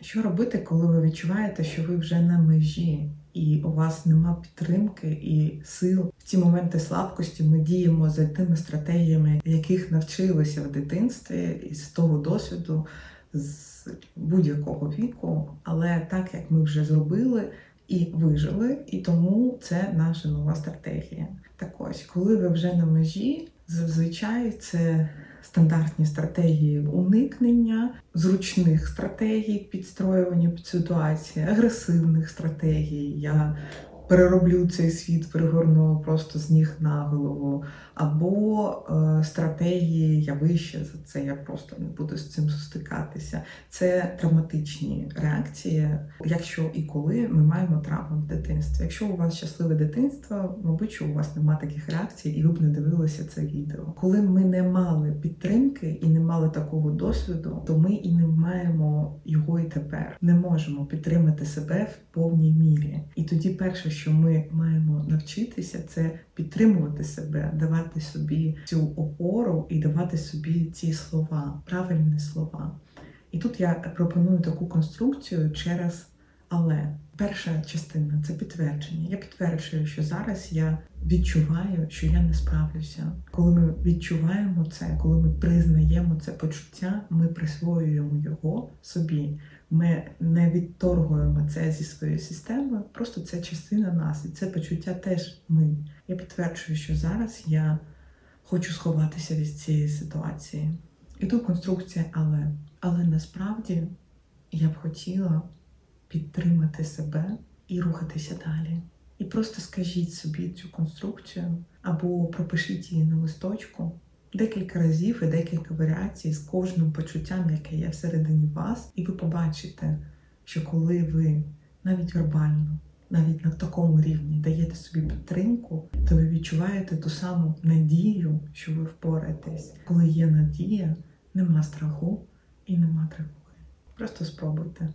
Що робити, коли ви відчуваєте, що ви вже на межі, і у вас нема підтримки і сил? В ці моменти слабкості ми діємо за тими стратегіями, яких навчилися в дитинстві, і з того досвіду, з будь-якого віку. Але так як ми вже зробили і вижили, і тому це наша нова стратегія. Так ось, коли ви вже на межі, зазвичай це стандартні стратегії уникнення, зручних стратегій підстроювання під ситуації, агресивних стратегій. Я перероблю цей світ, перегорну просто з ніг на голову, або е, стратегії я вище за це, я просто не буду з цим стикатися. Це травматичні реакції, якщо і коли ми маємо травму в дитинстві. Якщо у вас щасливе дитинство, мабуть, що у вас нема таких реакцій, і ви б не дивилися це відео. Коли ми не мали підтримки і не мали такого досвіду, то ми і не маємо його тепер. Не можемо підтримати себе в повній мірі. І тоді, перше, що ми маємо навчитися, це підтримувати себе, давати собі цю опору і давати собі ці слова, правильні слова. І тут я пропоную таку конструкцію через але. Перша частина це підтвердження. Я підтверджую, що зараз я відчуваю, що я не справлюся. Коли ми відчуваємо це, коли ми признаємо це почуття, ми присвоюємо його собі. Ми не відторгуємо це зі своєї системи, просто це частина нас, і це почуття теж ми. Я підтверджую, що зараз я хочу сховатися від цієї ситуації. І тут конструкція, але. Але насправді я б хотіла підтримати себе і рухатися далі. І просто скажіть собі цю конструкцію або пропишіть її на листочку декілька разів і декілька варіацій з кожним почуттям, яке є всередині вас, і ви побачите, що коли ви навіть вербально, навіть на такому рівні даєте собі підтримку, то ви відчуваєте ту саму надію, що ви впораєтесь. Коли є надія, нема страху і нема тривоги. Просто спробуйте.